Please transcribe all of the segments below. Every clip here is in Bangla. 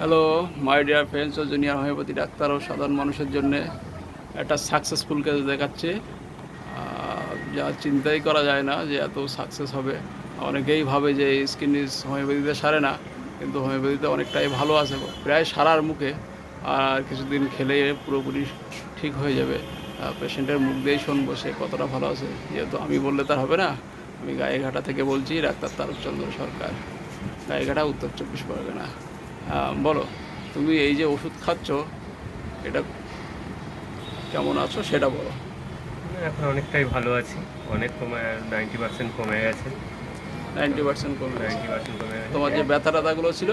হ্যালো মাই ডিয়ার ফ্রেন্ডস ও জুনিয়র হোমিওপ্যাথি ডাক্তার ও সাধারণ মানুষের জন্য একটা সাকসেসফুল কেস দেখাচ্ছে। যা চিন্তাই করা যায় না যে এত সাকসেস হবে। অনেকেই ভাবে যে স্কিন ডিজ হোমিওপ্যাথিতে সারে না, কিন্তু হোমিওপ্যাথিতে অনেকটাই ভালো আছে। প্রায় সারার মুখে আর কিছুদিন খেলে পুরোপুরি ঠিক হয়ে যাবে। পেশেন্টের মুখ দিয়েই শুনব সে কতটা ভালো আছে। যেহেতু আমি বললে তার হবে না, আমি গায়েঘাটা থেকে বলছি, ডাক্তার তারকচন্দ্র সরকার। গায়েঘাটা উত্তর চব্বিশ পরগনা। বলো। তুমি এই যে ওষুধ খাচ্ছ এটা কেমন আছো সেটা বলো। এখন অনেকটাই ভালো আছি। অনেক কমে নাইনটি পার্সেন্ট কমে গেছে। নাইনটি পার্সেন্ট কমে। নাইনটি পার্সেন্ট কমে গেছে। তোমার যে ব্যথা ট্যাথাগুলো ছিল?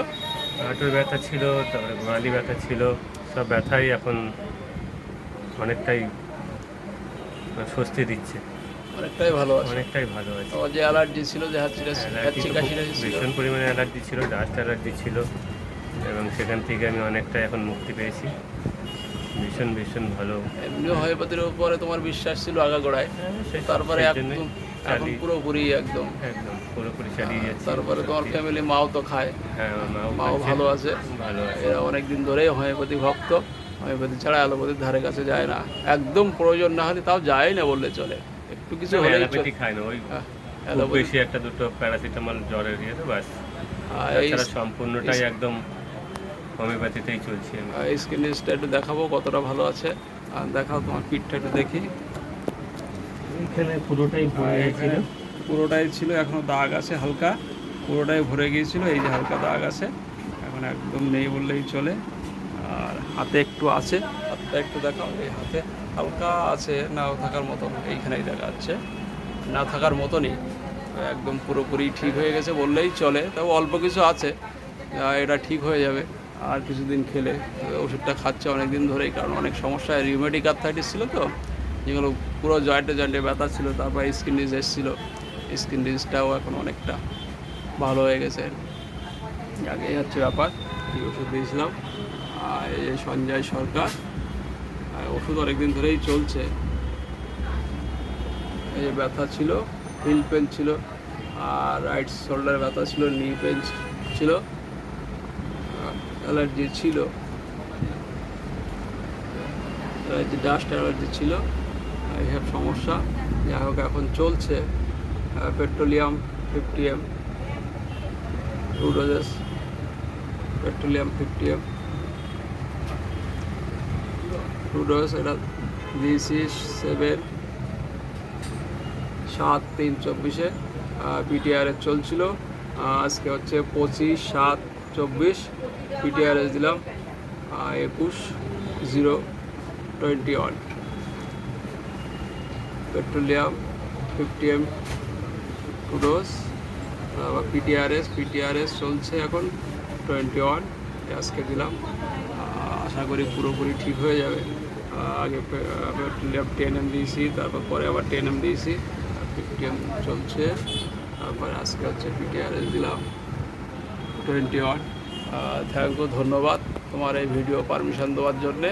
হাঁটুর ব্যথা ছিল তারপরে গোড়ালি ব্যথা ছিল সব ব্যথাই এখন অনেকটাই স্বস্তি দিচ্ছে। অনেকটাই ভালো আছে। অনেকটাই ভালো আছে। তোমার যে অ্যালার্জি ছিল যে হাঁচি ছিল। ভীষণ পরিমাণে অ্যালার্জি ছিল ডাস্ট অ্যালার্জি ছিল। এবং সেখান থেকে আমি অনেকটা এখন মুক্তি পেয়েছি। ভীষণ ভীষণ ভালো। এমনি হোমিওপ্যাথির উপরে তোমার বিশ্বাস ছিল আগাগোড়ায়। সেই- তারপরে সেই একদম এখন পুরোপুরি একদম। একদম পুরোপুরি চালিয়ে যাচ্ছি। তারপরে তোমার ফ্যামিলি মাও তো খায়। হ্যাঁ মাও ভালো আছে। ভালো এরা অনেক দিন ধরেই হোমিওপ্যাথি ভক্ত। হোমিওপ্যাথি ছাড়া অ্যালোপ্যাথির ধারে কাছে যায় না। একদম প্রয়োজন না হলে তাও যায় না বললে চলে। একটু কিছু অ্যালোপ্যাথি খায় না ওই হ্যাঁ, বেশি একটা দুটো প্যারাসিটামল জ্বরের ইয়ে তো বাস সম্পূর্ণটাই একদম হোমিওপ্যাথিতেই চলছে স্কিন ডিসটা একটু দেখাবো কতটা ভালো আছে। আর দেখাও তোমার পিঠটা একটু দেখি। এখানে পুরোটাই ভরে গেছিল পুরোটাই ছিল এখনও দাগ আছে হালকা। পুরোটাই ভরে গিয়েছিল এই যে হালকা দাগ আছে। এখন একদম নেই বললেই চলে। আর হাতে একটু আছে। হাতটা একটু দেখাও এই হাতে হালকা আছে নাও থাকার মতন এইখানেই দেখা যাচ্ছে না থাকার মতনই। একদম পুরোপুরি ঠিক হয়ে গেছে বললেই চলে। তবে অল্প কিছু আছে। এটা ঠিক হয়ে যাবে। আর কিছুদিন খেলে ওষুধটা খাচ্ছে অনেক দিন ধরেই, কারণ অনেক সমস্যা রিউমেটিক আর্থাইটিস ছিল তো, যেগুলো পুরো জয়েন্টে জয়েন্টে ব্যথা ছিল, তারপর স্কিন ডিজ এসেছিল। স্কিন ডিজটাও এখন অনেকটা ভালো হয়ে গেছে। আগে হচ্ছে ব্যাপার, এই ওষুধ দিয়েছিলাম। আর এই যে সঞ্জয় সরকার, আর ওষুধ অনেকদিন ধরেই চলছে। এই যে ব্যথা ছিল হিল পেন ছিল, আর রাইট শোল্ডার ব্যথা ছিল নি পেন ছিল। অ্যালার্জি ছিল। অ্যালার্জি ডাস্ট অ্যালার্জি ছিল। এইসব সমস্যা। যাই হোক, এখন চলছে petroleum fifty M two doses petroleum fifty M two dose এটা দিয়েছি সেভেন সাত, তিন, চব্বিশে পিটিআরএস চলছিল। আজকে হচ্ছে পঁচিশ, সাত, চব্বিশ। পিটিআরএস দিলাম একুশ zero twenty one petroleum fifty M two dose আবার পিটিআরএস পিটিআরএস চলছে এখন টোয়েন্টি ওয়ান আজকে দিলাম। আশা করি পুরোপুরি ঠিক হয়ে যাবে। আগে পেট্রোলিয়াম টেন এম দিয়েছি, তারপর পরে আবার টেন এম দিয়েছি ফিফটি এম চলছে। তারপরে আজকে হচ্ছে পিটিআরএস দিলাম টোয়েন্টি ওয়ান থ্যাংক ধন্যবাদ তোমার এই ভিডিও পারমিশন দেওয়ার জন্যে।